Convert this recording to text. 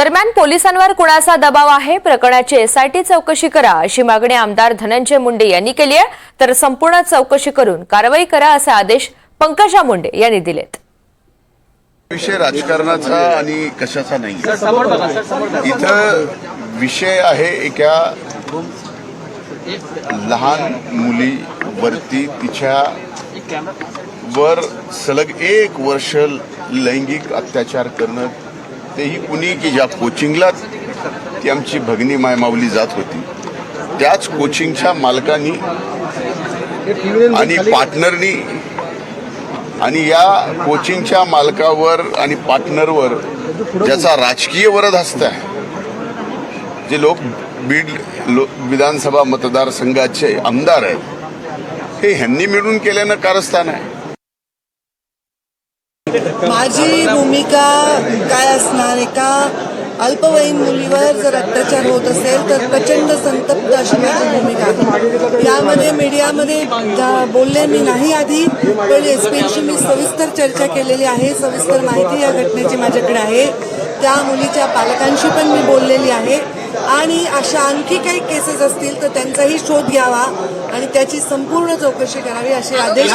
दरम्यान पोलिसांवर कुणाचा दबाव आहे? प्रकरणाची एसआयटी चौकशी करा अशी मागणी आमदार धनंजय मुंडे यांनी केली आहे. तर संपूर्ण चौकशी करून कारवाई करा असे आदेश पंकजा मुंडे यांनी दिलेत. विषय राजकारणाचा आणि कशाचा नाही. इथं विषय आहे एका लहान मुलीवरती तिच्या वर सलग एक वर्ष लैंगिक अत्याचार करणं तेही कुणी की ज्या कोचिंगला ती आमची भगिनी मायमावली जात होती. त्याच कोचिंगच्या मालकांनी आणि पार्टनरनी आणि या कोचिंगच्या मालकावर आणि पार्टनरवर ज्याचा राजकीय वरद हस्त आहे जे लोक बीड लो विधानसभा मतदारसंघाचे आमदार आहेत हे ह्यांनी मिळून केल्यानं कारस्थान आहे. माझी भूमिका काय असणार एका अल्पवयीन मुलीवर जर अत्याचार होत असेल तर प्रचंड संतप्त अशी माझी भूमिका आहे. यामध्ये मीडियामध्ये बोलले मी नाही आधी पण एस पीशी मी सविस्तर चर्चा केलेली आहे. सविस्तर माहिती या घटनेची माझ्याकडे आहे. त्या मुलीच्या पालकांशी पण मी बोललेली आहे. आणि अशा आणखी काही केसेस असतील तर त्यांचाही शोध घ्यावा आणि त्याची संपूर्ण चौकशी करावी असे आदेश